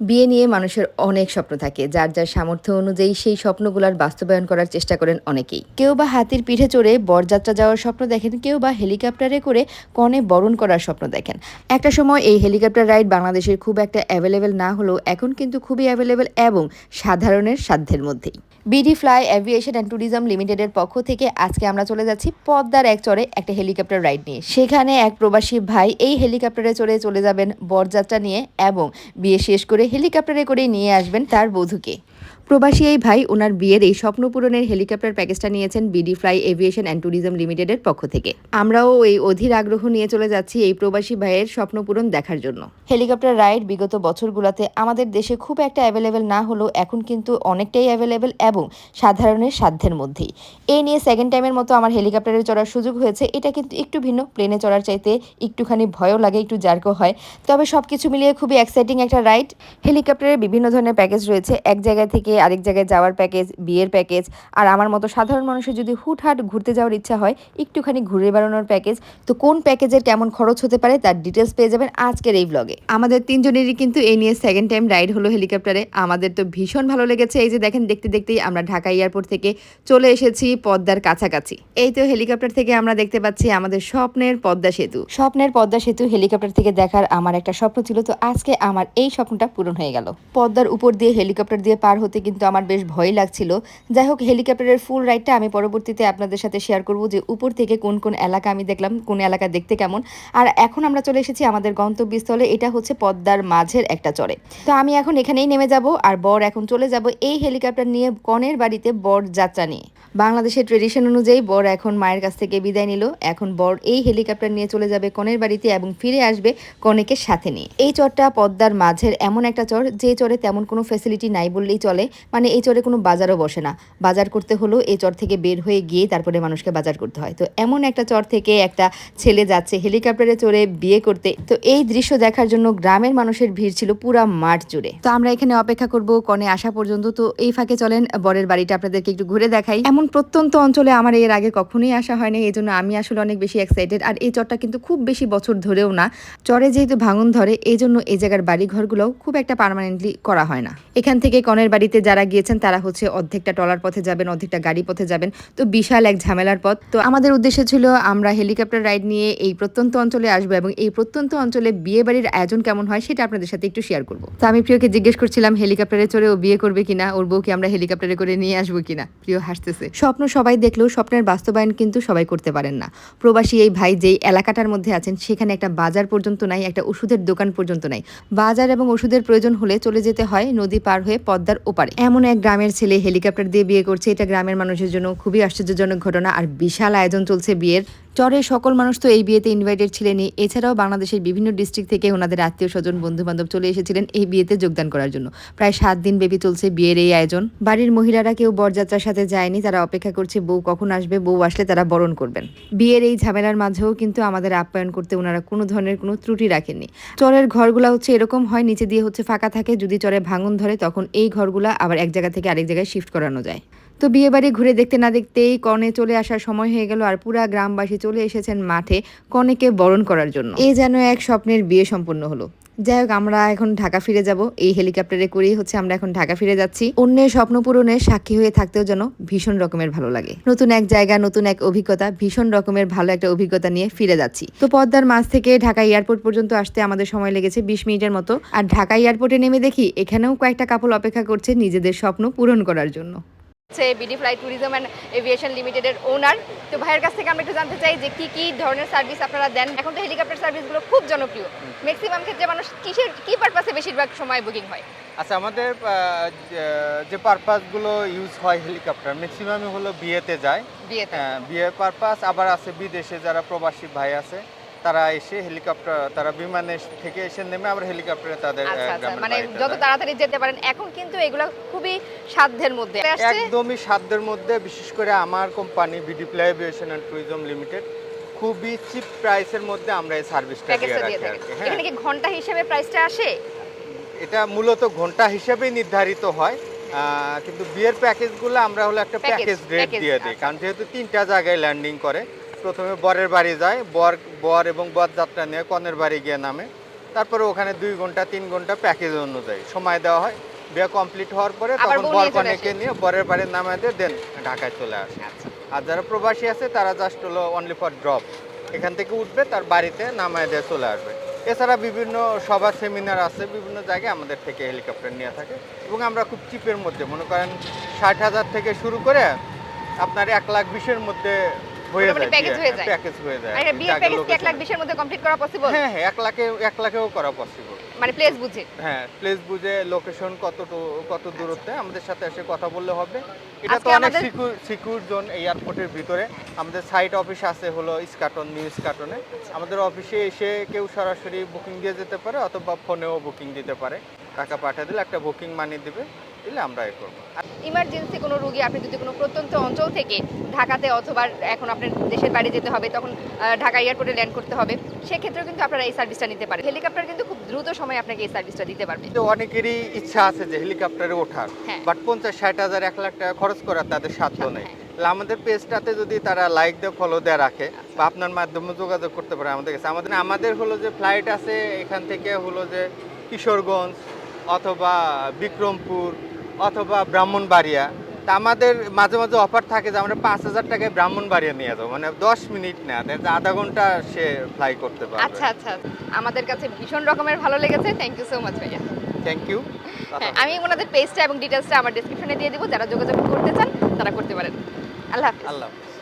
বিয়ে নিয়ে মানুষের অনেক স্বপ্ন থাকে। যার যার সামর্থ্য অনুযায়ী সেই স্বপ্নগুলার বাস্তবায়ন করার চেষ্টা করেন অনেকেই। কেউ বা হাতির পিঠে চড়ে বরযাত্রা যাওয়ার স্বপ্ন দেখেন, কেউ বা হেলিকপ্টারে করে কনে বরণ করার স্বপ্ন দেখেন। একটা সময় এই হেলিকপ্টার রাইড বাংলাদেশের খুব একটা অ্যাভেলেবেল না হলেও এখন কিন্তু খুবই অ্যাভেলেবেল এবং সাধারণের সাধ্যের মধ্যেই। BD fly aviation and tourism লিমিটেডের পক্ষ থেকে আজকে আমরা চলে যাচ্ছি পদ্মার এক চরে একটা হেলিকপ্টার রাইড নিয়ে। সেখানে এক প্রবাসী ভাই এই হেলিকপ্টারে চড়ে চলে যাবেন বরযাত্রা নিয়ে এবং বিয়ে শেষ করে হেলিকপ্টারে করে নিয়ে আসবেন তার বধূকে। প্রবাসী এই ভাই ওনার বিয়ের এই স্বপ্ন পূরণের হেলিকপ্টার প্যাকেজটা নিয়েছেন BD fly aviation and tourism লিমিটেডের পক্ষ থেকে। আমরাও এই অধীর আগ্রহ নিয়ে চলে যাচ্ছি এই প্রবাসী ভাইয়ের স্বপ্ন পূরণ দেখার জন্য। হেলিকপ্টার রাইড বিগত বছরগুলোতে আমাদের দেশে খুব একটা অ্যাভেলেবেল না হলেও এখন কিন্তু অনেকটাই অ্যাভেলেবেল এবং সাধারণের সাধ্যের মধ্যেই। এই নিয়ে সেকেন্ড টাইমের মতো আমার হেলিকপ্টারে চড়ার সুযোগ হয়েছে। এটা কিন্তু একটু ভিন্ন। প্লেনে চড়ার চাইতে একটুখানি ভয়ও লাগে, একটু জার্কও হয়। তবে সব কিছু মিলিয়ে খুবই এক্সাইটিং একটা রাইড। হেলিকপ্টারে বিভিন্ন ধরনের প্যাকেজ রয়েছে। এক জায়গা থেকে আরেক জায়গায় যাওয়ার প্যাকেজ বিয়ের প্যাকেজ আর আমার মতো সাধারণ মানুষের যদি হুটহাট ঘুরতে যাওয়ার ইচ্ছা হয়, একটুখানি ঘুরে বেড়ানোর প্যাকেজ তো কোন প্যাকেজের কেমন খরচ হতে পারে তার ডিটেলস পেয়ে যাবেন আজকের এই ব্লগে আমাদের তিনজনেরই কিন্তু এই নিয়ে সেকেন্ড টাইম রাইড হলো হেলিকপ্টারে আমাদের তো ভীষণ ভালো লেগেছে। এই যে দেখেন, দেখতে দেখতেই আমরা ঢাকা এয়ারপোর্ট থেকে চলে এসেছি পদ্মার কাছাকাছি। এই তো হেলিকপ্টার থেকে আমরা দেখতে পাচ্ছি আমাদের স্বপ্নের পদ্মা সেতু। স্বপ্নের পদ্মা সেতু হেলিকপ্টার থেকে দেখার আমার একটা স্বপ্ন ছিল। তো আজকে আমার এই স্বপ্নটা পূরণ হয়ে গেল। পদ্মার উপর দিয়ে হেলিকপ্টার দিয়ে পার হতে কিন্তু আমার বেশ ভয় লাগছিল। যাই হোক, হেলিকপ্টারের ফুল রাইডটা আমি পরবর্তীতে আপনাদের সাথে শেয়ার করব যে উপর থেকে কোন কোন এলাকা আমি দেখলাম, কোন এলাকা দেখতে কেমন। আর এখন আমরা চলে এসেছি আমাদের গন্তব্যস্থলে, এটা হচ্ছে পদ্মার মাঝের একটা চরে। তো আমি এখন এখানেই নেমে যাব আর বর এখন চলে যাব এই হেলিকপ্টার নিয়ে কনের বাড়িতে বর যাত্রা নিয়ে। বাংলাদেশের ট্রেডিশন অনুযায়ী বর এখন মায়ের কাছ থেকে বিদায় নিল। এখন বর এই হেলিকপ্টার নিয়ে চলে যাবে কনের বাড়িতে এবং ফিরে আসবে কনেকে সাথে নিয়ে। এই চরটা পদ্মার মাঝের এমন একটা চর, যে চরে তেমন কোনো ফেসিলিটি নাই বললেই চলে। মানে এই চরে কোনো বাজারও বসে না। বাজার করতে হলেও এই চর থেকে বের হয়ে গিয়ে তারপরে মানুষকে বাজার করতে হয়। তো এমন একটা চর থেকে একটা ছেলে যাচ্ছে হেলিকপ্টারে চড়ে বিয়ে করতে। তো এই দৃশ্য দেখার জন্য গ্রামের মানুষের ভিড় ছিল পুরা মাঠ জুড়ে। তো আমরা এখানে অপেক্ষা করব কনে আসা পর্যন্ত। তো এই ফাঁকে চলেন, বরের বাড়িটা আপনাদেরকে একটু ঘুরে দেখাই। এমন প্রত্যন্ত অঞ্চলে আমার এর আগে কখনোই আসা হয়নি এই জন্য আমি আসলে অনেক বেশি এক্সাইটেড আর এই চরটা কিন্তু খুব বেশি বছর ধরেও না। চরে যেহেতু ভাঙন ধরে এই জন্য এই জায়গার বাড়ি ঘরগুলোও খুব একটা পার্মানেন্টলি করা হয় না। এখান থেকে কনের বাড়িতে যারা গিয়েছেন, তারা হচ্ছে অর্ধেকটা টলার পথে যাবেন, অর্ধেকটা গাড়ি পথে যাবেন। তো বিশাল এক ঝামেলার পথ। তো আমাদের উদ্দেশ্য ছিল, আমরা হেলিকপ্টার রাইড নিয়ে এই প্রত্যন্ত অঞ্চলে আসব এবং এই প্রত্যন্ত অঞ্চলে বিয়ে বাড়ির আয়োজন কেমন হয় সেটা আপনাদের সাথে একটু শেয়ার করব। তো আমি প্রিয়কে জিজ্ঞেস করছিলাম, হেলিকপ্টারে চড়ে ও বিয়ে করবে কিনা? ওর বউকে আমরা হেলিকপ্টারে করে নিয়ে আসব কিনা? প্রিয় হাসতেছে। স্বপ্ন সবাই দেখলেও স্বপ্নের বাস্তবায়ন কিন্তু সবাই করতে পারেন না। প্রবাসী এই ভাই যেই এলাকাটার মধ্যে আছেন, সেখানে একটা বাজার পর্যন্ত নাই, একটা ওষুধের দোকান পর্যন্ত নাই। বাজার এবং ওষুধের প্রয়োজন হলে চলে যেতে হয় নদী পার হয়ে পদ্মার ওপারে। এমন এক গ্রামের ছেলে হেলিকপ্টার দিয়ে বিয়ে করছে। এটা গ্রামের মানুষের জন্য খুবই আশ্চর্যজনক ঘটনা। আর বিশাল আয়োজন চলছে বিয়ের। চরের সকল মানুষ তো এই বিয়েতে ইনভাইটেড ছিলেনই এছাড়াও বাংলাদেশের বিভিন্ন ডিস্ট্রিক্ট থেকে ওনাদের আত্মীয় স্বজন বন্ধু বান্ধব চলে এসেছিলেন এই বিয়েতে যোগদান করার জন্য। প্রায় সাত দিন ব্যাপী চলছে বিয়ের এই আয়োজন। বাড়ির মহিলারা কেউ বরযাত্রার সাথে যায়নি। তারা অপেক্ষা করছে, বউ কখন আসবে? বউ আসলে তারা বরণ করবেন। বিয়ের এই ঝামেলার মাঝেও কিন্তু আমাদের আপ্যায়ন করতে ওনারা কোনো ধরনের কোনো ত্রুটি রাখেননি। চরের ঘরগুলা হচ্ছে এরকম হয়, নিচে দিয়ে হচ্ছে ফাঁকা থাকে। যদি চরে ভাঙন ধরে, তখন এই ঘরগুলা আবার এক জায়গা থেকে আরেক জায়গায় শিফট করানো যায়। তো বিয়ে বাড়ি ঘুরে দেখতে না দেখতেই কনে চলে আসার সময় হয়ে গেল আর পুরা গ্রামবাসী চলে এসেছেন মাঠে কনেকে বরণ করার জন্য। এ যেন এক স্বপ্নের বিয়ে সম্পন্ন হলো। যাই হোক, আমরা এখন ঢাকা ফিরে যাব। এই হেলিকপ্টারে করেই হচ্ছে আমরা এখন ঢাকা ফিরে যাচ্ছি। অন্যের স্বপ্ন পূরণের সাক্ষী হয়ে থাকতেও যেন ভীষণ রকমের ভালো লাগে। নতুন এক জায়গা, নতুন এক অভিজ্ঞতা, ভীষণ রকমের ভালো একটা অভিজ্ঞতা নিয়ে ফিরে যাচ্ছি। তো পদ্মার মাছ থেকে ঢাকা এয়ারপোর্ট পর্যন্ত আসতে আমাদের সময় লেগেছে বিশ মিনিটের মতো। আর ঢাকা এয়ারপোর্টে নেমে দেখি, এখানেও কয়েকটা কাপল অপেক্ষা করছে নিজেদের স্বপ্ন পূরণ করার জন্য। হচ্ছে BD fly tourism and aviation লিমিটেডের ওনার। তো ভাইয়ের কাছ থেকে আমরা একটু জানতে চাই যে কি কি ধরনের সার্ভিস আপনারা দেন? এখন তো হেলিকপ্টার সার্ভিসগুলো খুব জনপ্রিয়। ম্যাক্সিমাম ক্ষেত্রে মানুষ কিসের কি পারপাসে বেশিরভাগ সময় বুকিং হয়? আচ্ছা আমাদের যে- পারপাসগুলো ইউজ হয় হেলিকপ্টার ম্যাক্সিমামই হলো বিয়েতে যায়। বিয়েতে। হ্যাঁ বিয়ে পারপাস আবার আছে বিদেশে যারা প্রবাসী ভাই আছে। তারা এসে হেলিকপ্টার তারা বিমানে থেকে এসে নেমে আবার হেলিকপ্টারে তাদের আচ্ছা আচ্ছা মানে যত তাড়াতাড়ি যেতে পারেন এখন কিন্তু এগুলো খুবই সাধ্যের মধ্যে। একদমই সাধ্যের মধ্যে বিশেষ করে আমার company BD fly aviation and tourism limited খুবই চিপ প্রাইসের মধ্যে আমরা এই সার্ভিসটা দিয়ে রাখি হ্যাঁ। এখানে কি ঘণ্টা হিসেবে প্রাইসটা আসে? এটা মূলত ঘণ্টা হিসেবেই নির্ধারিত হয় কিন্তু বিয়ের প্যাকেজগুলো আমরা হলো একটা প্যাকেজ রেট দিয়ে দিই আচ্ছা। কারণ যেহেতু তিনটা জায়গায় ল্যান্ডিং করে প্রথমে বরের বাড়ি যায় বর বর এবং বর যাত্রা নিয়ে কনের বাড়ি গিয়ে নামে। তারপরে ওখানে দুই ঘণ্টা তিন ঘণ্টা প্যাকেজ অনুযায়ী সময় দেওয়া হয়। বিয়ে কমপ্লিট হওয়ার পরে তখন বর কনেকে নিয়ে বরের বাড়ি নামায় দিয়ে দেন ঢাকায় চলে আসে। আচ্ছা। আর যারা প্রবাসী আছে তারা জাস্ট হলো অনলি ফর ড্রপ এখান থেকে উঠবে তার বাড়িতে নামায় দিয়ে চলে আসবে। এছাড়া বিভিন্ন সভা সেমিনার আছে বিভিন্ন জায়গায় আমাদের থেকে হেলিকপ্টার নিয়ে থাকে। এবং আমরা খুব চিপের মধ্যে মনে করেন ষাট হাজার থেকে শুরু করে আপনার এক লাখ বিশের মধ্যে হয়ে যায় package হয়ে যায়। প্যাকেজ হয়ে যায়। আর বিয়ের প্যাকেজ কি লাখ location- বিশের মধ্যে কমপ্লিট করা পসিবল হ্যাঁ হ্যাঁ এক লাখে এক লাখেও করা পসিবল মানে প্লেস বুঝে। হ্যাঁ প্লেস বুঝে লোকেশন কত কত দূরত্বে আমাদের সাথে এসে কথা বললে হবে। এটা তো অনেক সিকিউর সিকিউর জোন এই এয়ারপোর্টের ভিতরে। আমাদের সাইট অফিস আছে হলো ইস্কাটন নিউ ইস্কাটনে আমাদের অফিসে এসে কেউ সরাসরি বুকিং দিয়ে যেতে পারে অথবা ফোনেও বুকিং দিতে পারে। টাকা পাঠিয়ে দিলে একটা বুকিং মানি দিবে দিলে আমরা এ করব। ইমার্জেন্সি কোনো রুগী আপনি যদি কোনো প্রত্যন্ত অঞ্চল থেকে ঢাকাতে অথবা এখন আপনার দেশের বাড়ি যেতে হবে তখন ঢাকা এয়ারপোর্টে ল্যান্ড করতে হবে সেক্ষেত্রেও কিন্তু আপনারা এই সার্ভিসটা নিতে পারেন। হেলিকপ্টার কিন্তু খুব দ্রুত সময়ে আপনাকে এই সার্ভিসটা দিতে পারবে। তো অনেকেরই ইচ্ছা আছে যে হেলিকপ্টারে ওঠার হ্যাঁ। বাট পঞ্চাশ ষাট হাজার এক লাখ টাকা খরচ করার তাদের সাধ্য নেই। হ্যাঁ। তাহলে আমাদের পেজটাতে যদি তারা লাইক দিয়ে ফলো দিয়ে রাখে বা আপনার মাধ্যমে যোগাযোগ করতে পারে আমাদের কাছে। আমাদের আমাদের হলো যে ফ্লাইট আছে এখান থেকে হলো যে কিশোরগঞ্জ অথবা বিক্রমপুর অথবা ব্রাহ্মণবাড়িয়া তা আমাদের মাঝে মাঝে অফার থাকে যে আমরা পাঁচ হাজার টাকায় ব্রাহ্মণবাড়িয়া নিয়ে যাব। মানে দশ মিনিট না দেখ আধা ঘণ্টা সে ফ্লাই করতে পারে আচ্ছা আচ্ছা। আমাদের কাছে ভীষণ রকমের ভালো লেগেছে। থ্যাংক ইউ সো মাচ ভাইয়া। থ্যাংক ইউ আমি ওনাদের পেজটা এবং ডিটেলসটা আমার ডিসক্রিপশনে দিয়ে দিব। যারা যোগাযোগ করতে চান তারা করতে পারেন। আল্লাহ হাফিজ। আল্লাহ হাফিজ।